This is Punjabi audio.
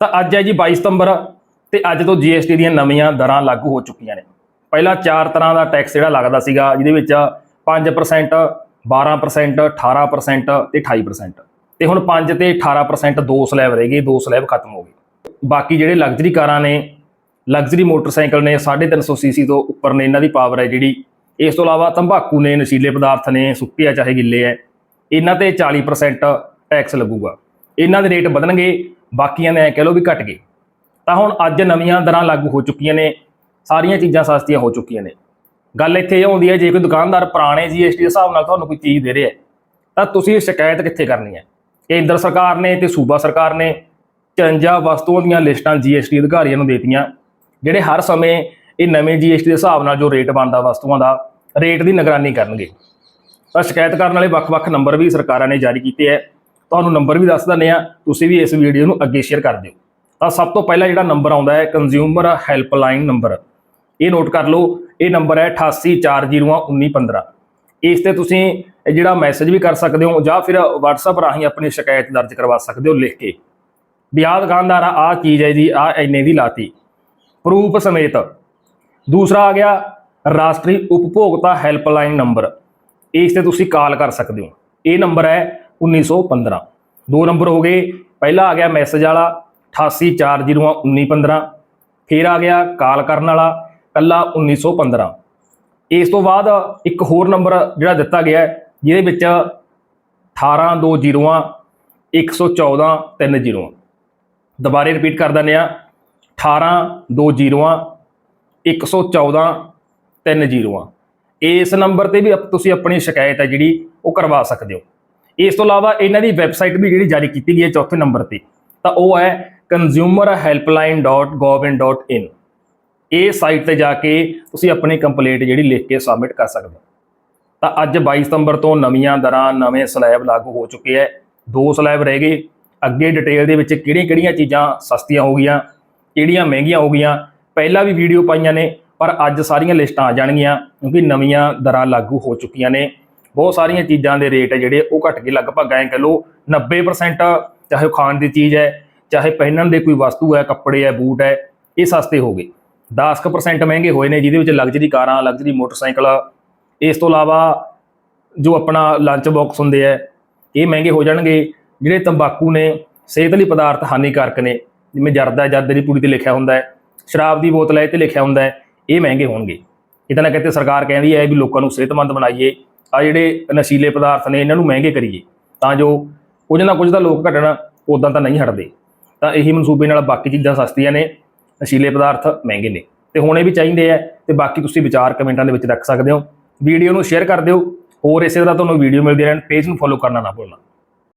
ਤਾਂ ਅੱਜ ਹੈ ਜੀ 22 ਸਤੰਬਰ ਤੇ ਅੱਜ ਤੋਂ GST ਦੀਆਂ ਨਵੀਆਂ ਦਰਾਂ ਲਾਗੂ ਹੋ ਚੁੱਕੀਆਂ ਨੇ। ਪਹਿਲਾਂ ਚਾਰ ਤਰ੍ਹਾਂ ਦਾ ਟੈਕਸ ਜਿਹੜਾ ਲੱਗਦਾ ਸੀਗਾ, ਜਿਹਦੇ ਵਿੱਚ 5% 12% 18% ਤੇ 28% ਤੇ ਹੁਣ 5 ਤੇ 18% ਦੋ ਸਲੈਬ ਰਹਿ ਗਏ, ਦੋ ਸਲੈਬ ਖਤਮ ਹੋ ਗਏ। ਬਾਕੀ ਜਿਹੜੇ ਲਗਜ਼ਰੀ ਕਾਰਾਂ ਨੇ ਲਗਜ਼ਰੀ ਮੋਟਰਸਾਈਕਲ ਨੇ 350 ਸੀਸੀ ਤੋਂ ਉੱਪਰ ਨੇ ਇਹਨਾਂ ਦੀ ਪਾਵਰ ਹੈ ਜਿਹੜੀ। ਇਸ ਤੋਂ ਇਲਾਵਾ ਤੰਬਾਕੂ ਨੇ, ਨਸ਼ੀਲੇ ਪਦਾਰਥ ਨੇ, ਸੁੱਕੇ ਆ ਚਾਹੇ ਗਿੱਲੇ ਆ ਇਹਨਾਂ ਤੇ 40% ਟੈਕਸ ਲੱਗੂਗਾ। ਇਹਨਾਂ ਦੇ ਰੇਟ ਵਧਣਗੇ। ਬਾਕੀਆਂ ਦੇ ਐ ਕਹਿ ਲਓ ਵੀ ਘਟ ਗਏ। ਤਾਂ ਹੁਣ ਅੱਜ ਨਵੀਆਂ ਦਰਾਂ ਲਾਗੂ ਹੋ ਚੁੱਕੀਆਂ ਨੇ, ਸਾਰੀਆਂ ਚੀਜ਼ਾਂ ਸਸਤੀਆਂ ਹੋ ਚੁੱਕੀਆਂ ਨੇ। ਗੱਲ ਇੱਥੇ ਇਹ ਆਉਂਦੀ ਹੈ, ਜੇ ਕੋਈ ਦੁਕਾਨਦਾਰ ਪੁਰਾਣੇ GST ਦੇ ਹਿਸਾਬ ਨਾਲ ਤੁਹਾਨੂੰ ਕੋਈ ਚੀਜ਼ ਦੇ ਰਿਹਾ ਤਾਂ ਤੁਸੀਂ ਸ਼ਿਕਾਇਤ ਕਿੱਥੇ ਕਰਨੀ ਹੈ? ਕੇਂਦਰ ਸਰਕਾਰ ਨੇ ਤੇ ਸੂਬਾ ਸਰਕਾਰ ਨੇ 54 ਵਸਤੂਆਂ ਦੀਆਂ ਲਿਸਟਾਂ GST ਅਧਿਕਾਰੀਆਂ ਨੂੰ ਦੇਤੀਆਂ, ਜਿਹੜੇ ਹਰ ਸਮੇਂ ਇਹ ਨਵੇਂ GST ਦੇ ਹਿਸਾਬ ਨਾਲ ਜੋ ਰੇਟ ਬਣਦਾ ਵਸਤੂਆਂ ਦਾ, ਰੇਟ ਦੀ ਨਿਗਰਾਨੀ ਕਰਨਗੇ। ਤਾਂ ਸ਼ਿਕਾਇਤ ਕਰਨ ਵਾਲੇ ਵੱਖ-ਵੱਖ ਨੰਬਰ ਵੀ ਸਰਕਾਰਾਂ ਨੇ ਜਾਰੀ ਕੀਤੇ ਹੈ। ਤੁਹਾਨੂੰ ਨੰਬਰ ਵੀ ਦੱਸ ਦਿੰਦੇ ਆ ਤੁਸੀਂ ਵੀ ਇਸ ਵੀਡੀਓ ਨੂੰ ਅੱਗੇ ਸ਼ੇਅਰ ਕਰ ਦਿਓ। ਤਾਂ ਸਭ ਤੋਂ ਪਹਿਲਾਂ ਜਿਹੜਾ ਨੰਬਰ ਆਉਂਦਾ ਹੈ ਕੰਜ਼ਿਊਮਰ ਹੈਲਪਲਾਈਨ ਨੰਬਰ ਇਹ ਨੋਟ ਕਰ ਲਓ, ਇਹ ਨੰਬਰ ਹੈ 88401915 ਇਸ ਤੇ ਤੁਸੀਂ ਜਿਹੜਾ ਮੈਸੇਜ ਵੀ ਕਰ ਸਕਦੇ ਹੋ, ਜਾਂ ਫਿਰ WhatsApp ਰਾਹੀਂ ਆਪਣੀ ਸ਼ਿਕਾਇਤ ਦਰਜ ਕਰਵਾ ਸਕਦੇ ਹੋ ਲਿਖ ਕੇ। ਵੀ ਆਹ ਆ, ਆਹ ਚੀਜ਼ ਹੈ ਜੀ ਆ ਇੰਨੇ ਦੀ ਲਾਤੀ। ਪ੍ਰੂਫ ਸਮੇਤ। ਦੂਸਰਾ ਆ ਗਿਆ, ਰਾਸ਼ਟਰੀ ਉਪਭੋਗਤਾ ਹੈਲਪਲਾਈਨ ਨੰਬਰ ਇਸ ਤੇ ਤੁਸੀਂ ਕਾਲ ਕਰ ਸਕਦੇ ਹੋ। ਇਹ ਨੰਬਰ ਹੈ 1915 ਦੋ ਨੰਬਰ ਹੋ ਗਏ। ਪਹਿਲਾ ਆ ਗਿਆ ਮੈਸੇਜ ਵਾਲਾ 88401915 ਫਿਰ ਆ ਗਿਆ ਕਾਲ ਕਰਨ ਵਾਲਾ ਕੱਲਾ 1915 ਇਸ ਤੋਂ ਬਾਅਦ ਇੱਕ ਹੋਰ ਨੰਬਰ ਜਿਹੜਾ ਦਿੱਤਾ ਗਿਆ ਜਿਹਦੇ ਵਿੱਚ 18201 114 30 ਦੁਬਾਰੇ ਰਿਪੀਟ ਕਰ ਦਿੰਦੇ ਆ 18201 114 30 ਇਸ ਨੰਬਰ ਤੇ ਵੀ ਆਪ- ਤੁਸੀਂ ਆਪਣੀ ਸ਼ਿਕਾਇਤ ਹੈ ਜਿਹੜੀ, ਉਹ ਕਰਵਾ ਸਕਦੇ ਹੋ। ਇਸ ਤੋਂ ਇਲਾਵਾ ਇਹਨਾਂ ਦੀ ਵੈਬਸਾਈਟ ਵੀ ਜਿਹੜੀ ਜਾਰੀ ਕੀਤੀ ਗਈ ਹੈ ਚੌਥੇ ਨੰਬਰ ਤੇ, ਤਾਂ ਉਹ ਹੈ consumerhelpline.gov.in ਇਹ ਸਾਈਟ ਤੇ ਜਾ ਕੇ ਤੁਸੀਂ ਆਪਣੀ ਕੰਪਲੇਂਟ ਜਿਹੜੀ ਲਿਖ ਕੇ ਸਬਮਿਟ ਕਰ ਸਕਦੇ ਹੋ। ਤਾਂ ਅੱਜ 22 ਸਤੰਬਰ ਤੋਂ ਨਵੀਆਂ ਦਰਾਂ, ਨਵੇਂ ਸਲੈਬ ਲਾਗੂ ਹੋ ਚੁੱਕੇ ਹੈ। ਦੋ ਸਲੈਬ ਰਹਿ ਗਏ। ਅੱਗੇ ਡਿਟੇਲ ਦੇ ਵਿੱਚ ਕਿਹੜੀਆਂ-ਕਿਹੜੀਆਂ ਚੀਜ਼ਾਂ ਸਸਤੀਆਂ ਹੋ ਗਈਆਂ, ਕਿਹੜੀਆਂ ਮਹਿੰਗੀਆਂ ਹੋ ਗਈਆਂ, ਪਹਿਲਾਂ ਵੀ ਵੀਡੀਓ ਪਾਈਆਂ ਨੇ, ਪਰ ਅੱਜ ਸਾਰੀਆਂ ਲਿਸਟਾਂ ਆ ਜਾਣਗੀਆਂ ਕਿਉਂਕਿ ਨਵੀਆਂ ਦਰਾਂ ਲਾਗੂ ਹੋ ਚੁੱਕੀਆਂ ਨੇ। ਬਹੁਤ ਸਾਰੀਆਂ ਚੀਜ਼ਾਂ ਦੇ ਰੇਟ ਹੈ ਜਿਹੜੇ ਉਹ ਘਟ ਗਏ। ਲਗਭਗ ਐਂ ਕਹ ਲਓ 90% ਚਾਹੇ ਉਹ ਖਾਣ ਦੀ ਚੀਜ਼ ਹੈ, ਚਾਹੇ ਪਹਿਨਣ ਦੇ ਕੋਈ ਵਸਤੂ ਹੈ, ਕੱਪੜੇ ਹੈ, ਬੂਟ ਹੈ, ਇਹ ਸਸਤੇ ਹੋ ਗਏ। 10% ਮਹਿੰਗੇ ਹੋਏ ਨੇ, ਜਿਹਦੇ ਵਿੱਚ ਲਗਜ਼ਰੀ ਕਾਰਾਂ ਲਗਜ਼ਰੀ ਮੋਟਰਸਾਈਕਲ, ਇਸ ਤੋਂ ਇਲਾਵਾ ਜੋ ਆਪਣਾ ਲੰਚ ਬਾਕਸ ਹੁੰਦੇ ਆ, ਇਹ ਮਹਿੰਗੇ ਹੋ ਜਾਣਗੇ। ਜਿਹੜੇ ਤੰਬਾਕੂ ਨੇ, ਸਿਹਤ ਲਈ ਪਦਾਰਥ ਹਾਨੀਕਾਰਕ ਨੇ, ਜਿਵੇਂ ਜਰਦਾ ਜਰਦੇ ਦੀ ਪੂਰੀ ਤੇ ਲਿਖਿਆ ਹੁੰਦਾ ਹੈ, ਸ਼ਰਾਬ ਦੀ ਬੋਤਲ ਹੈ, ਇਹ ਤੇ ਲਿਖਿਆ ਹੁੰਦਾ ਹੈ, ਇਹ ਮਹਿੰਗੇ ਹੋਣਗੇ। ਕਿਤੇ ਨਾ ਕਿਤੇ ਸਰਕਾਰ ਕਹਿੰਦੀ ਹੈ ਵੀ ਲੋਕਾਂ ਨੂੰ ਸਿਹਤਮੰਦ ਬਣਾਈਏ। ਆ ਜਿਹੜੇ ਨਸ਼ੀਲੇ ਪਦਾਰਥ ਨੇ, ਇਹਨਾਂ ਨੂੰ ਮਹਿੰਗੇ ਕਰੀਏ, ਤਾਂ ਜੋ ਕੁਝ ਨਾ ਕੁਝ ਤਾਂ ਲੋਕ ਘਟਣ ਉਦਾਂ ਤਾਂ ਨਹੀਂ ਹਟਦੇ। ਤਾਂ ਇਹੀ ਮਨਸੂਬੇ ਨਾਲ ਬਾਕੀ ਚੀਜ਼ਾਂ ਸਸਤੀਆਂ ਨੇ, ਨਸ਼ੀਲੇ ਪਦਾਰਥ ਮਹਿੰਗੇ ਨੇ। ਤੇ ਹੋਣੇ ਵੀ ਚਾਹੀਦੇ ਆ, ਤੇ ਬਾਕੀ ਤੁਸੀਂ ਵਿਚਾਰ ਕਮੈਂਟਾਂ ਦੇ ਵਿੱਚ ਰੱਖ ਸਕਦੇ ਹੋ। ਵੀਡੀਓ ਨੂੰ ਸ਼ੇਅਰ ਕਰ ਦਿਓ। ਹੋਰ ਇਸੇ ਤਰ੍ਹਾਂ ਤੁਹਾਨੂੰ ਵੀਡੀਓ ਮਿਲਦੀ ਰਹਿਣ, ਪੇਜ ਨੂੰ ਫੋਲੋ ਕਰਨਾ ਨਾ ਭੁੱਲਣਾ।